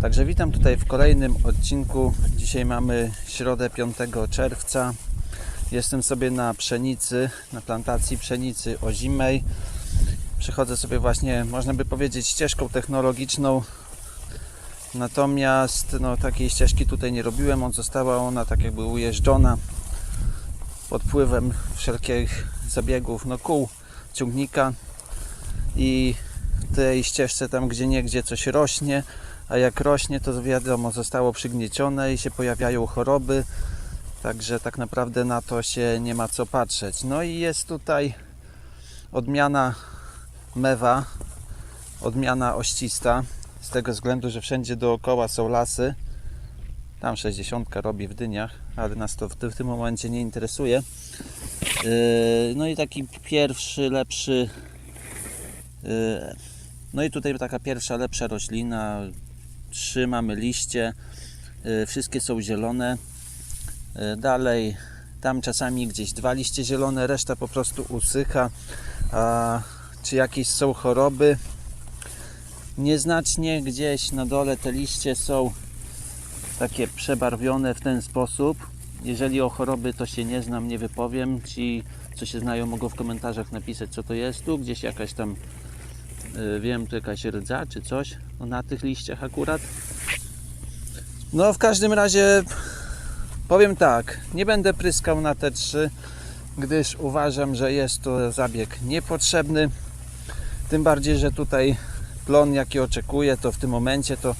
Także witam tutaj w kolejnym odcinku. Dzisiaj mamy środę 5 czerwca. Jestem sobie na pszenicy, na plantacji pszenicy ozimej. Przechodzę sobie właśnie, można by powiedzieć, ścieżką technologiczną. Natomiast no, takiej ścieżki tutaj nie robiłem. On została ona tak jakby ujeżdżona pod wpływem wszelkich zabiegów, no kół ciągnika i w tej ścieżce tam gdzie niegdzie coś rośnie, a jak rośnie to wiadomo zostało przygniecione i się pojawiają choroby, także tak naprawdę na to się nie ma co patrzeć. No i jest tutaj odmiana mewa, odmiana oścista, z tego względu, że wszędzie dookoła są lasy. Tam 60 robi w dyniach, ale nas to w, ty- w tym momencie nie interesuje. Yy, No i taki pierwszy, lepszy. yy, No i tutaj taka pierwsza, lepsza roślina. Trzy mamy liście. yy, Wszystkie są zielone. Yy, Dalej, tam czasami gdzieś dwa liście zielone, reszta po prostu usycha. A czy jakieś są choroby? Nieznacznie gdzieś na dole te liście są takie przebarwione w ten sposób. Jeżeli o choroby to się nie znam, nie wypowiem. Ci, co się znają, mogą w komentarzach napisać, co to jest. Tu gdzieś jakaś tam, y, wiem, tu jakaś rdza czy coś no, na tych liściach akurat. No, w każdym razie powiem tak, nie będę pryskał na te trzy, gdyż uważam, że jest to zabieg niepotrzebny. Tym bardziej, że tutaj plon, jaki oczekuję, to w tym momencie to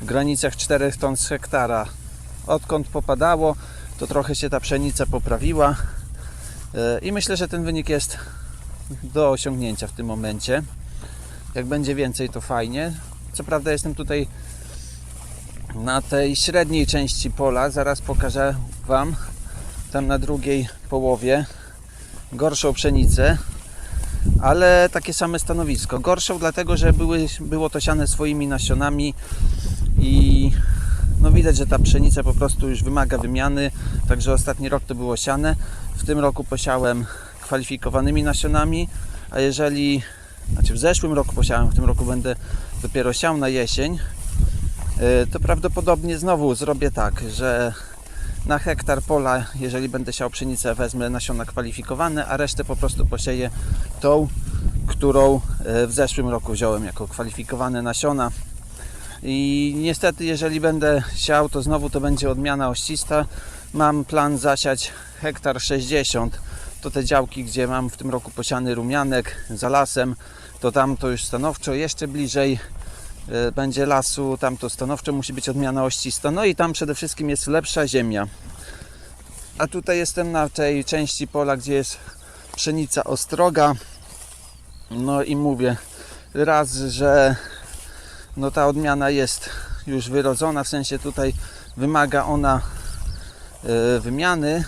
w granicach 4 ton z hektara. Odkąd popadało, to trochę się ta pszenica poprawiła E, i myślę, że ten wynik jest do osiągnięcia w tym momencie. Jak będzie więcej, to fajnie. Co prawda, jestem tutaj na tej średniej części pola. Zaraz pokażę Wam tam na drugiej połowie gorszą pszenicę, ale takie same stanowisko. Gorszą dlatego, że były, było to siane swoimi nasionami i no widać, że ta pszenica po prostu już wymaga wymiany. Także ostatni rok to było siane. W tym roku posiałem kwalifikowanymi nasionami, a jeżeli, znaczy w zeszłym roku posiałem, w tym roku będę dopiero siał na jesień, yy, to prawdopodobnie znowu zrobię tak, że na hektar pola, jeżeli będę siał pszenicę, wezmę nasiona kwalifikowane, a resztę po prostu posieję tą, którą yy, w zeszłym roku wziąłem jako kwalifikowane nasiona. I niestety, jeżeli będę siał, to znowu to będzie odmiana oścista. Mam plan zasiać hektar 60. To te działki, gdzie mam w tym roku posiany rumianek za lasem, to tam to już stanowczo jeszcze bliżej e, będzie lasu, tam to stanowczo musi być odmiana oścista. No i tam przede wszystkim jest lepsza ziemia. A tutaj jestem na tej części pola, gdzie jest pszenica ostroga. No i mówię raz, że no ta odmiana jest już wyrodzona, w sensie tutaj wymaga ona e, wymiany.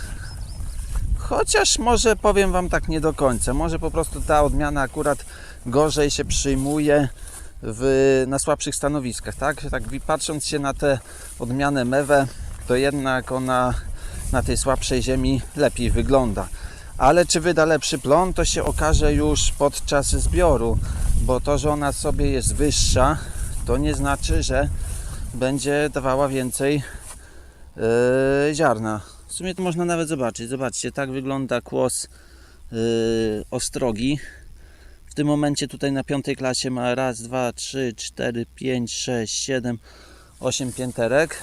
Chociaż może powiem Wam tak nie do końca. Może po prostu ta odmiana akurat gorzej się przyjmuje w, na słabszych stanowiskach, tak? Tak patrząc się na tę odmianę mewę, to jednak ona na tej słabszej ziemi lepiej wygląda. Ale czy wyda lepszy plon, to się okaże już podczas zbioru, bo to, że ona sobie jest wyższa, to nie znaczy, że będzie dawała więcej yy, ziarna. W sumie to można nawet zobaczyć. Zobaczcie, tak wygląda kłos yy, ostrogi. W tym momencie tutaj na piątej klasie ma raz, dwa, trzy, cztery, pięć, sześć, siedem, osiem pięterek.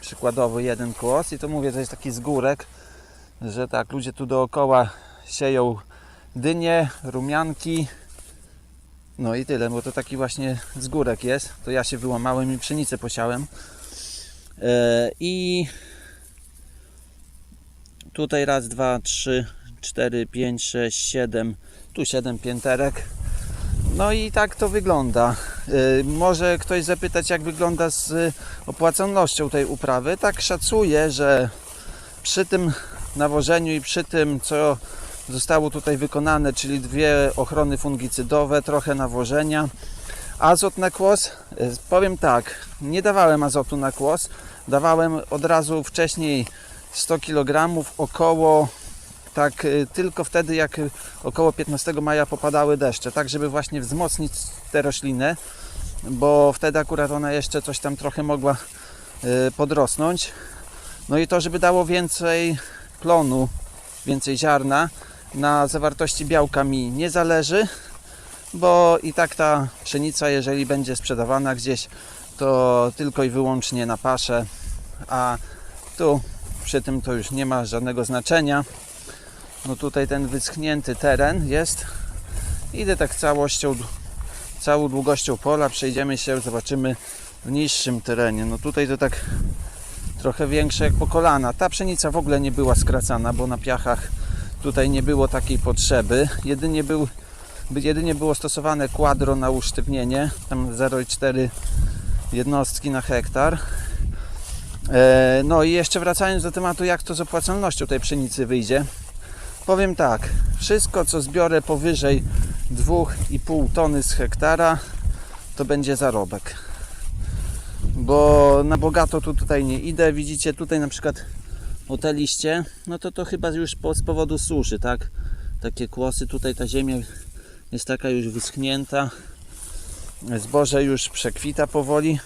Przykładowo jeden kłos i to mówię, to jest taki zgórek, że tak, ludzie tu dookoła sieją dynie, rumianki, no i tyle, bo to taki właśnie zgórek jest. To ja się wyłamałem i pszenicę posiałem. E, I tutaj raz, dwa, trzy, cztery, pięć, sześć, siedem. Tu siedem pięterek. No i tak to wygląda. E, Może ktoś zapytać, jak wygląda z opłacalnością tej uprawy. Tak szacuję, że przy tym nawożeniu i przy tym, co zostało tutaj wykonane, czyli dwie ochrony fungicydowe, trochę nawożenia. Azot na kłos, y, powiem tak, nie dawałem azotu na kłos, dawałem od razu wcześniej 100 kg, około tak y, tylko wtedy, jak y, około 15 maja popadały deszcze, tak żeby właśnie wzmocnić tę roślinę. bo wtedy akurat ona jeszcze coś tam trochę mogła y, podrosnąć. No i to, żeby dało więcej plonu, więcej ziarna, na zawartości białka mi nie zależy, bo i tak ta pszenica, jeżeli będzie sprzedawana gdzieś, to tylko i wyłącznie na paszę, a tu przy tym to już nie ma żadnego znaczenia. No tutaj ten wyschnięty teren jest. Idę tak całością, całą długością pola, przejdziemy się, zobaczymy w niższym terenie. No tutaj to tak trochę większe jak po kolana. Ta pszenica w ogóle nie była skracana, bo na piachach tutaj nie było takiej potrzeby. Jedynie, był, jedynie było stosowane kwadro na usztywnienie, tam 0,4 jednostki na hektar. E, No i jeszcze wracając do tematu, jak to z opłacalnością tej pszenicy wyjdzie. Powiem tak, wszystko co zbiorę powyżej 2,5 tony z hektara, to będzie zarobek. Bo na bogato tu tutaj nie idę. Widzicie tutaj na przykład o te liście, no to to chyba już po, z powodu suszy, tak? Takie kłosy, tutaj ta ziemia jest taka już wyschnięta. Zboże już przekwita powoli.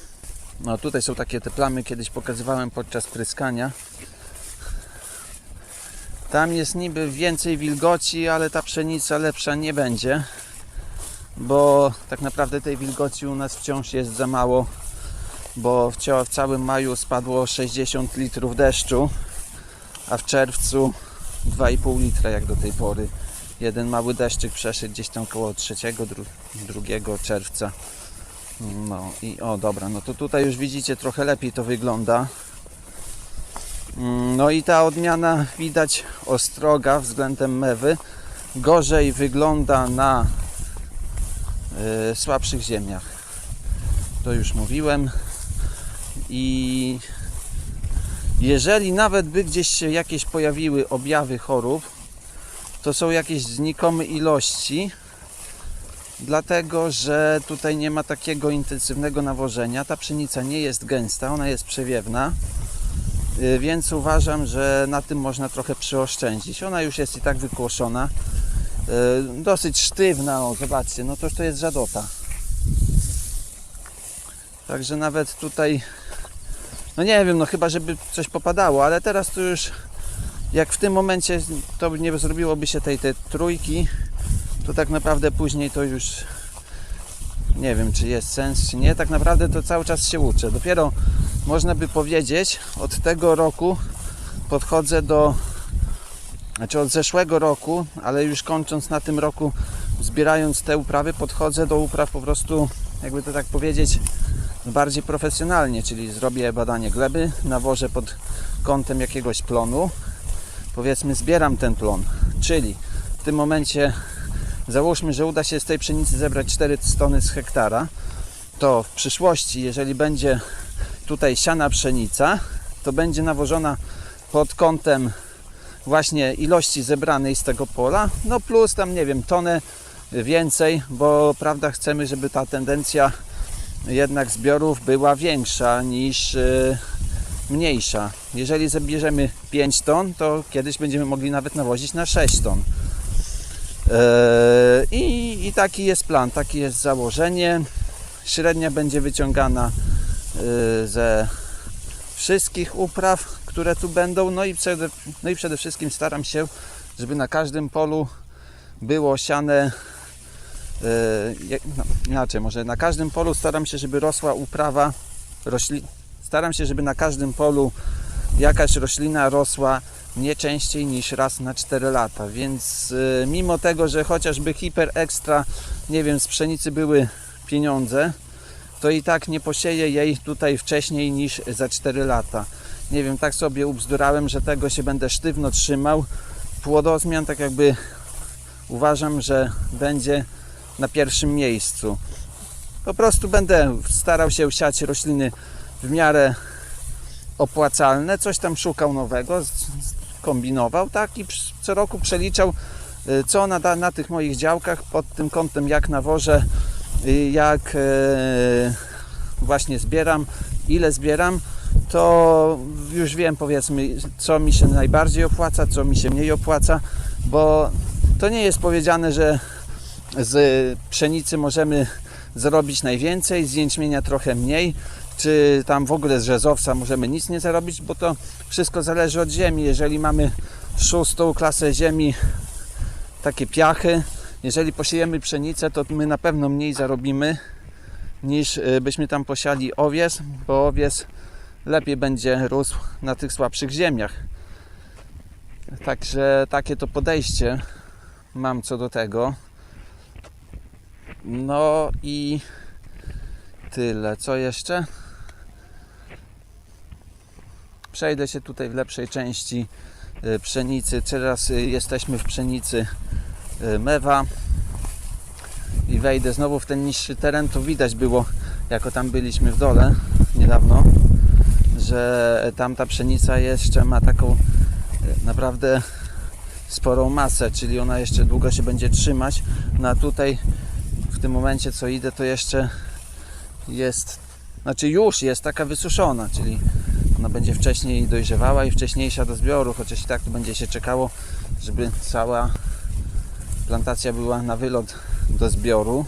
No tutaj są takie te plamy, kiedyś pokazywałem podczas pryskania. Tam jest niby więcej wilgoci, ale ta pszenica lepsza nie będzie, bo tak naprawdę tej wilgoci u nas wciąż jest za mało, bo w, całym maju spadło 60 litrów deszczu, a w czerwcu 2,5 litra jak do tej pory. Jeden mały deszczyk przeszedł gdzieś tam koło 3, 2 czerwca. No i o dobra, no to tutaj już widzicie trochę lepiej to wygląda. Mm, No i ta odmiana widać ostroga względem mewy. Gorzej wygląda na y, słabszych ziemiach. To już mówiłem. I jeżeli nawet by gdzieś się jakieś pojawiły objawy chorób, to są jakieś znikome ilości, dlatego że tutaj nie ma takiego intensywnego nawożenia. Ta pszenica nie jest gęsta, ona jest przewiewna. Y, Więc uważam, że na tym można trochę przyoszczędzić. Ona już jest i tak wykłoszona. Y, Dosyć sztywna, o zobaczcie, no toż to jest żadota. Także nawet tutaj, no nie wiem, no chyba żeby coś popadało, ale teraz to już jak w tym momencie to nie zrobiłoby się tej, tej trójki, to tak naprawdę później to już nie wiem, czy jest sens, czy nie. Tak naprawdę to cały czas się uczę. Dopiero można by powiedzieć, od tego roku podchodzę do, znaczy od zeszłego roku, ale już kończąc na tym roku, zbierając te uprawy, podchodzę do upraw po prostu, jakby to tak powiedzieć, bardziej profesjonalnie, czyli zrobię badanie gleby, nawożę pod kątem jakiegoś plonu, powiedzmy zbieram ten plon, czyli w tym momencie załóżmy, że uda się z tej pszenicy zebrać 4 tony z hektara, to w przyszłości, jeżeli będzie tutaj siana pszenica, to będzie nawożona pod kątem właśnie ilości zebranej z tego pola, no plus tam nie wiem, tonę więcej, bo prawda chcemy, żeby ta tendencja jednak zbiorów była większa niż yy, mniejsza. Jeżeli zabierzemy 5 ton, to kiedyś będziemy mogli nawet nawozić na 6 ton. Yy, I, I taki jest plan, takie jest założenie. Średnia będzie wyciągana yy, ze wszystkich upraw, które tu będą. No i, przede, no i przede wszystkim staram się, żeby na każdym polu było siane. Jak- no, inaczej, może na każdym polu staram się, żeby rosła uprawa rośli, Staram się, żeby na każdym polu jakaś roślina rosła nie częściej niż raz na 4 lata, więc y, mimo tego, że chociażby hiper ekstra, nie wiem, z pszenicy były pieniądze, to i tak nie posieję jej tutaj wcześniej niż za 4 lata. Nie wiem, tak sobie ubzdurałem, że tego się będę sztywno trzymał. Płodozmian tak jakby uważam, że będzie na pierwszym miejscu. Po prostu będę starał się siać rośliny w miarę opłacalne, coś tam szukał nowego, kombinował, tak i co roku przeliczał, y, co na, na tych moich działkach pod tym kątem, jak nawożę, y, jak e, właśnie zbieram, ile zbieram, to już wiem powiedzmy, co mi się najbardziej opłaca, co mi się mniej opłaca, bo to nie jest powiedziane, że z pszenicy możemy zarobić najwięcej, z jęczmienia trochę mniej, czy tam w ogóle z rzezowca możemy nic nie zarobić, bo to wszystko zależy od ziemi. Jeżeli mamy szóstą klasę ziemi, takie piachy, jeżeli posiejemy pszenicę, to my na pewno mniej zarobimy niż y, byśmy tam posiali owies, bo owies lepiej będzie rósł na tych słabszych ziemiach. Także takie to podejście mam co do tego. No i tyle. Co jeszcze? Przejdę się tutaj w lepszej części y, pszenicy. Teraz y, jesteśmy w pszenicy y, mewa i wejdę znowu w ten niższy teren. To widać było, jako tam byliśmy w dole niedawno, że tamta pszenica jeszcze ma taką naprawdę sporą masę, czyli ona jeszcze długo się będzie trzymać. No a tutaj w tym momencie co idę, to jeszcze jest, znaczy już jest taka wysuszona, czyli ona będzie wcześniej dojrzewała i wcześniejsza do zbioru, chociaż i tak tu będzie się czekało, żeby cała plantacja była na wylot do zbioru.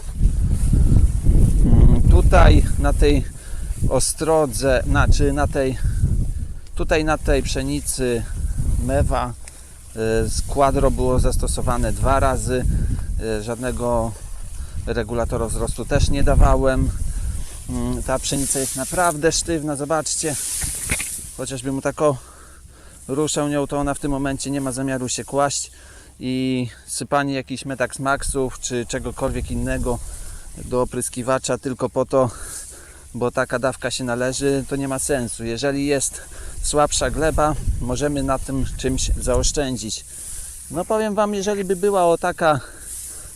Mm, Tutaj na tej ostrodze, znaczy na tej tutaj na tej pszenicy mewa składro było zastosowane dwa razy. y, Żadnego regulatora wzrostu też nie dawałem. Mm, Ta pszenica jest naprawdę sztywna, zobaczcie. Chociażby mu tako ruszał nią, to ona w tym momencie nie ma zamiaru się kłaść i sypanie jakichś Metax Maxów czy czegokolwiek innego do opryskiwacza tylko po to, bo taka dawka się należy, to nie ma sensu. Jeżeli jest słabsza gleba, możemy na tym czymś zaoszczędzić. No powiem Wam, jeżeli by była o taka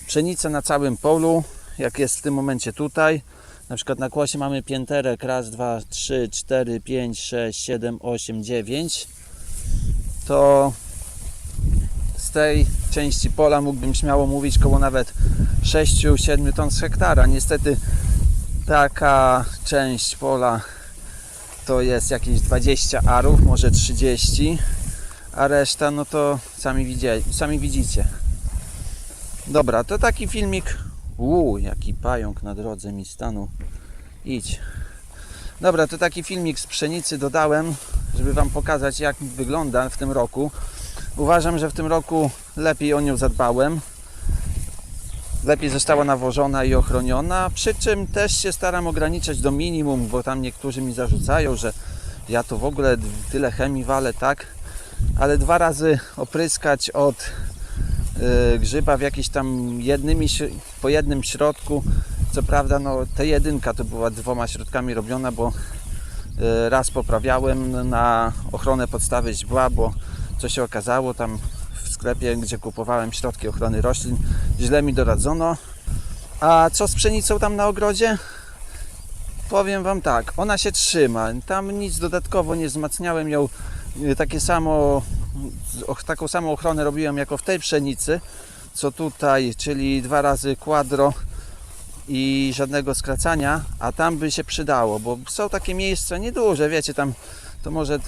pszenica na całym polu, jak jest w tym momencie tutaj, na przykład na kłosie mamy pięterek, raz, dwa, trzy, cztery, pięć, sześć, siedem, osiem, dziewięć, to z tej części pola mógłbym śmiało mówić koło nawet 6-7 ton z hektara. Niestety taka część pola to jest jakieś 20 arów, może 30, a reszta no to sami, widzie, sami widzicie. Dobra, to taki filmik. Uuu, jaki pająk na drodze mi stanął. Idź. Dobra, to taki filmik z pszenicy dodałem, żeby Wam pokazać jak wygląda w tym roku. Uważam, że w tym roku lepiej o nią zadbałem. Lepiej została nawożona i ochroniona, przy czym też się staram ograniczać do minimum, bo tam niektórzy mi zarzucają, że ja to w ogóle tyle chemii walę, tak? Ale dwa razy opryskać od grzyba w jakiś tam jednym, po jednym środku. Co prawda, no ta jedynka to była dwoma środkami robiona, bo y, raz poprawiałem na ochronę podstawy źdźbła, bo co się okazało tam w sklepie, gdzie kupowałem środki ochrony roślin, źle mi doradzono. A co z pszenicą tam na ogrodzie? Powiem Wam tak, ona się trzyma. Tam nic dodatkowo nie wzmacniałem ją. y, Takie samo, taką samą ochronę robiłem jako w tej pszenicy, co tutaj, czyli dwa razy quadro i żadnego skracania, a tam by się przydało, bo są takie miejsca nieduże, wiecie, tam to może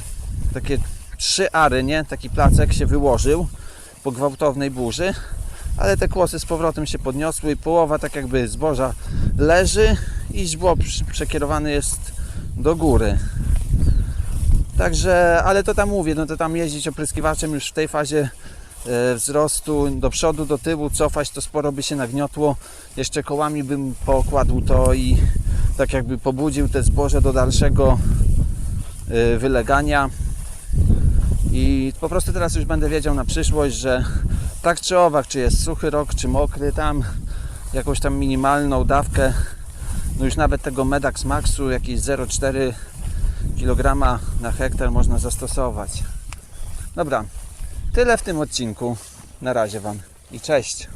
takie trzy ary, nie? Taki placek się wyłożył po gwałtownej burzy, ale te kłosy z powrotem się podniosły i połowa tak jakby zboża leży i źdźbło przekierowane jest do góry. Także, ale to tam mówię, no to tam jeździć opryskiwaczem już w tej fazie e, wzrostu do przodu, do tyłu, cofać, to sporo by się nagniotło. Jeszcze kołami bym pokładł to i tak jakby pobudził te zboże do dalszego e, wylegania. I po prostu teraz już będę wiedział na przyszłość, że tak czy owak, czy jest suchy rok, czy mokry, tam jakąś tam minimalną dawkę, no już nawet tego Medax Maxu, jakieś 0,4 kg na hektar można zastosować. Dobra, tyle w tym odcinku. Na razie Wam i cześć.